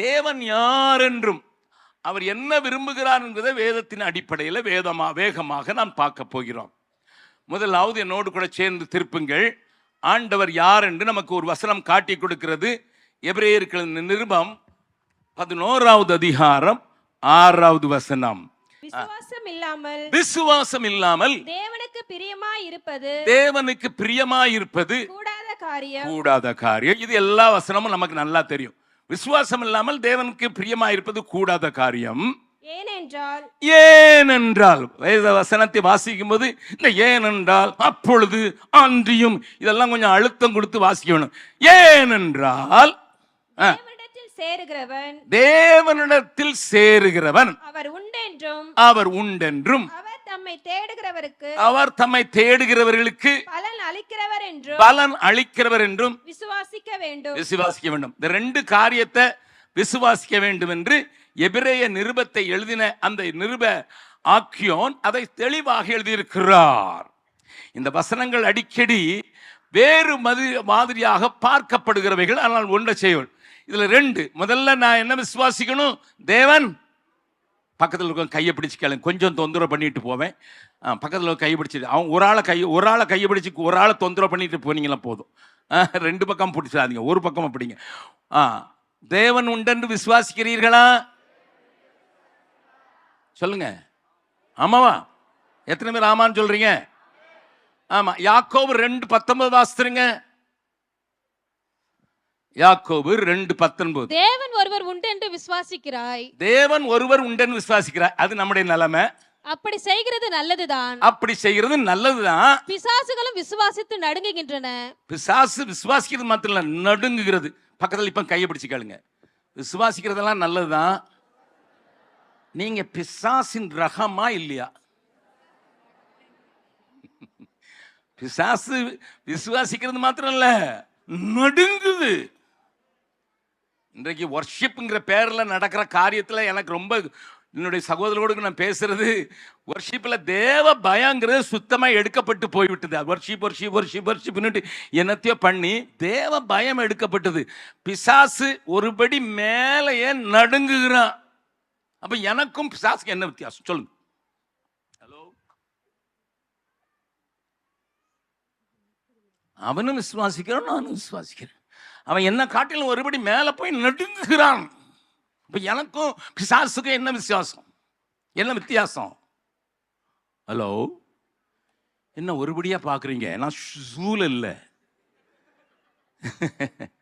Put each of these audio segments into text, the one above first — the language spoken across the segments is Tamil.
தேவன் யார் என்றும் அவர் என்ன விரும்புகிறார் என்பதை வேதத்தின் அடிப்படையில் வேதமா வேகமாக நாம் பார்க்க போகிறோம். முதலாவது என்னோடு கூட சேர்ந்து திருப்புங்கள். ஆண்டவர் யார் என்று நமக்கு ஒரு வசனம் காட்டி கொடுக்கிறது. எபிரேயர்களின் நிருபம் பதினோராவது அதிகாரம் ஆறாவது வசனம். விசுவாசம் இல்லாமல் விசுவாசம் இல்லாமல் தேவனுக்கு பிரியமாய் இருப்பது தேவனுக்கு பிரியமாயிருப்பது கூடாத காரியம். கூடாத காரியம். இது எல்லா வசனமும் நமக்கு நல்லா தெரியும். விசுவாசம் இல்லாமல் தேவனுக்கு பிரியமாயிருப்பது கூடாத காரியம். ஏனென்றால் ஏனென்றால் வேத வசனத்தை வாசிக்கும் போது இந்த ஏனென்றால் அப்பொழுது அன்றியும் இதெல்லாம் கொஞ்சம் அழுத்தம் கொடுத்து வாசிக்க வேணும் ஏனென்றால் சேருகிறவன் தேவனிடத்தில் சேருகிறவன். அவர் உண்டென்றும் அவர் உண்டென்றும். அவர் தம்மை தேடுகிறவருக்கு அவர் தம்மை தேடுகிறவர்களுக்கு பலன் அளிக்கிறவர் என்றும் பலன் அளிக்கிறவர் என்றும் விசுவாசிக்க வேண்டும். விசுவாசிக்க வேண்டும். இந்த ரெண்டு காரியத்தை விசுவாசிக்க வேண்டும் என்று எபிரேய நிருபத்தை எழுதின அந்த நிருப ஆக்கியோன் அதை தெளிவாக எழுதியிருக்கிறார். இந்த வசனங்கள் அடிக்கடி வேறு மது மாதிரியாக பார்க்கப்படுகிறவைகள் ஆனால் ஒன்றை செய்வோம். இதுல ரெண்டு. முதல்ல நான் என்ன விசுவாசிக்கணும்? தேவன். பக்கத்தில் இருக்க கையை பிடிச்சி கேளுங்க. கொஞ்சம் தொந்தரவு பண்ணிட்டு போவேன். ஆ, பக்கத்தில் கையை பிடிச்சிது அவன் ஒரு ஆளை கை ஒரு ஆளை கையை பிடிச்சி ஒரு ஆளை தொந்தரவு பண்ணிட்டு போனீங்களா போதும். ஆ, ரெண்டு பக்கம் பிடிச்சாதீங்க ஒரு பக்கம் பிடிங்க. ஆ தேவன் உண்டென்று விசுவாசிக்கிறீர்களா? சொல்லுங்க. ஆமாவா? எத்தனை பேர் ஆமான்னு சொல்றீங்க? ஆமா. யாக்கோபு ரெண்டு பத்தொன்பது வாசித்துருங்க யாக்கோபு ரெண்டு பத்தொன்பது. தேவன் ஒருவர் உண்டென்று விசுவாசிக்கிறாய். தேவன் ஒருவர் உண்டென்று விசுவாசிக்கிறார். அது நம்முடைய நிலைமை. அப்படி செய்கிறது நல்லதுதான். அப்படி செய்கிறது நல்லதுதான். பிசாசுகளும் விசுவாசித்து நடுங்குகின்றன. பிசாசு விசுவாசிக்கிறது மாத்திரம் இல்ல நடுங்குகிறது. பக்கத்தில் இப்ப கையை பிடிச்சு கேளுங்க. விசுவாசிக்கிறதெல்லாம் நல்லதுதான். நீங்க பிசாசின் ரகமா இல்லையா? பிசாசு விசுவாசிக்கிறது மாத்திரம் இல்ல நடுங்குது. இன்றைக்கு ஒர்ஷிப்புங்கிற பேரில் நடக்கிற காரியத்தில் எனக்கு ரொம்ப என்னுடைய சகோதரரோடு நான் பேசுறது ஒர்ஷிப்பில் தேவ பயங்கிறது சுத்தமாக எடுக்கப்பட்டு போய்விட்டது. ஒர்ஷிப் ஒர்ஷிப் ஒர்ஷிப் ஒர்ஷிப்னுட்டு என்னத்தையோ பண்ணி தேவ பயம் எடுக்கப்பட்டது. பிசாசு ஒருபடி மேலேயே நடுங்குகிறான். அப்போ எனக்கும் பிசாசுக்கு என்ன வித்தியாசம்? சொல்லுங்க. ஹலோ அவனும் விசுவாசிக்கிறான் நானும் விசுவாசிக்கிறேன். அவன் என்ன காட்டிலும் ஒருபடி மேலே போய் நடுங்குகிறான். இப்போ எனக்கும் பிசாசுக்கும் என்ன வித்தியாசம்? என்ன வித்தியாசம்? ஹலோ என்ன ஒருபடியாக பார்க்குறீங்க நான் சூழல் இல்லை.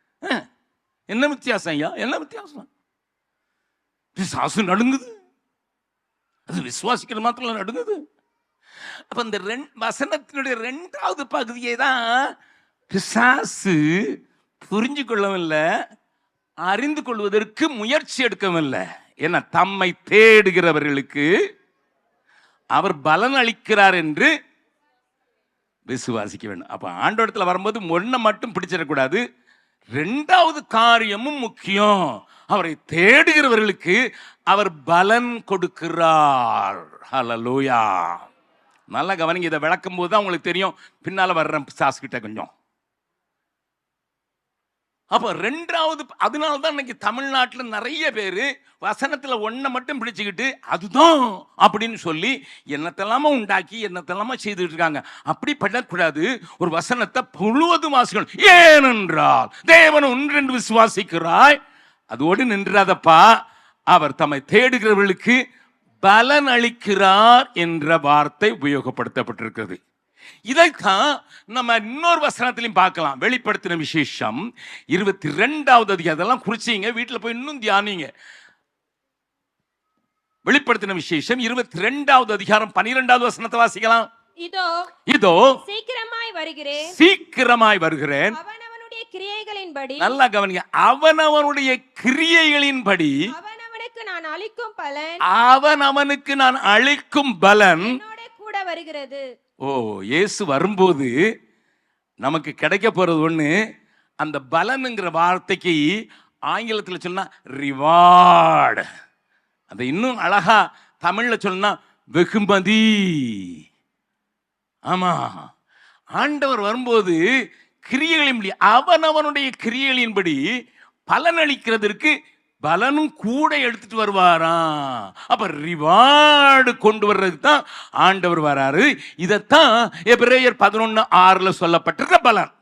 என்ன வித்தியாசம் ஐயா? என்ன வித்தியாசம்? பிசாசு நடுங்குது. அது விசுவாசிக்கிற மாத்திரம் நடுங்குது. அப்போ இந்த ரெண் வசனத்தினுடைய ரெண்டாவது பகுதியை தான் பிசாசு புரிஞ்சு கொள்ளவில்லை அறிந்து கொள்வதற்கு முயற்சி எடுக்கவில்லை ஏன்னா தம்மை தேடுகிறவர்களுக்கு அவர் பலன் அளிக்கிறார் என்று விசுவாசிக்க வேண்டும். அப்போ ஆண்டோடத்தில் வரும்போது ஒன்றை மட்டும் பிடிச்சிடக்கூடாது. ரெண்டாவது காரியமும் முக்கியம். அவரை தேடுகிறவர்களுக்கு அவர் பலன் கொடுக்கிறார். ஹலலோயா நல்லா கவனிங்க இதை விளக்கும் போது தான் உங்களுக்கு தெரியும். பின்னால் வர்ற சாஸ்கிட்ட கொஞ்சம். அப்போ ரெண்டாவது அதனால தான் இன்னைக்கு தமிழ்நாட்டில் நிறைய பேர் வசனத்தில் ஒன்றை மட்டும் பிடிச்சிக்கிட்டு அதுதான் அப்படின்னு சொல்லி என்னத்தெல்லாமோ உண்டாக்கி என்னத்தெல்லாமோ செய்துட்டு இருக்காங்க. அப்படி பண்ணக்கூடாது ஒரு வசனத்தை முழுவதும் வாசிக்கணும். ஏனென்றால் தேவன் ஒன்றென்று விசுவாசிக்கிறாய் அதோடு நின்றாதப்பா அவர் தம்மை தேடுகிறவர்களுக்கு பலன் அளிக்கிறார் என்ற வார்த்தை உபயோகப்படுத்தப்பட்டிருக்கிறது. இதைத்தான் நம்ம இன்னொரு வசனத்திலையும் பார்க்கலாம். வெளிப்படுத்தின விசேஷம் இருபத்தி ரெண்டாவது அதிகாரம். அதெல்லாம் குறிச்சிங்க. வீட்டில் போய் இன்னும் தியானிங்க. வெளிப்படுத்தின விசேஷம் இருபத்தி ரெண்டாவது அதிகாரம் பனிரெண்டாவது வசனத்தை வாசிக்கலாம். இதோ இதோ சீக்கிரமாய் வருகிறேன். சீக்கிரமாய் வருகிறேன். அவனவனுடைய கிரியைகளின்படி. நல்லா கவனிங்க. அவனவனுடைய கிரியைகளின்படி. அவனவனுக்கு நான் அளிக்கும் பலன். அவன் அவனுக்கு நான் அளிக்கும் பலன். கூட வருகிறது. ஓ இயேசு வரும்போது நமக்கு கிடைக்க போகிறது ஒன்று அந்த பலனுங்கிற வார்த்தைக்கு ஆங்கிலத்தில் சொன்னால் ரிவார்டு அதை இன்னும் அழகா தமிழில் சொன்னால் வெகுமதி. ஆமாம் ஆண்டவர் வரும்போது கிரியைகளின்படி அவனவனுடைய கிரியைகளின்படி பலனளிக்கிறதற்கு பலனும் கூட எடுத்துட்டு வருவாராம். அப்ப ரிவார்டு கொண்டு வர்றதுக்கு தான் ஆண்டவர் வராரு. இதைத்தான் எபிரேயர் பதினொன்னு ஆறுல சொல்லப்பட்டிருக்க பலன்.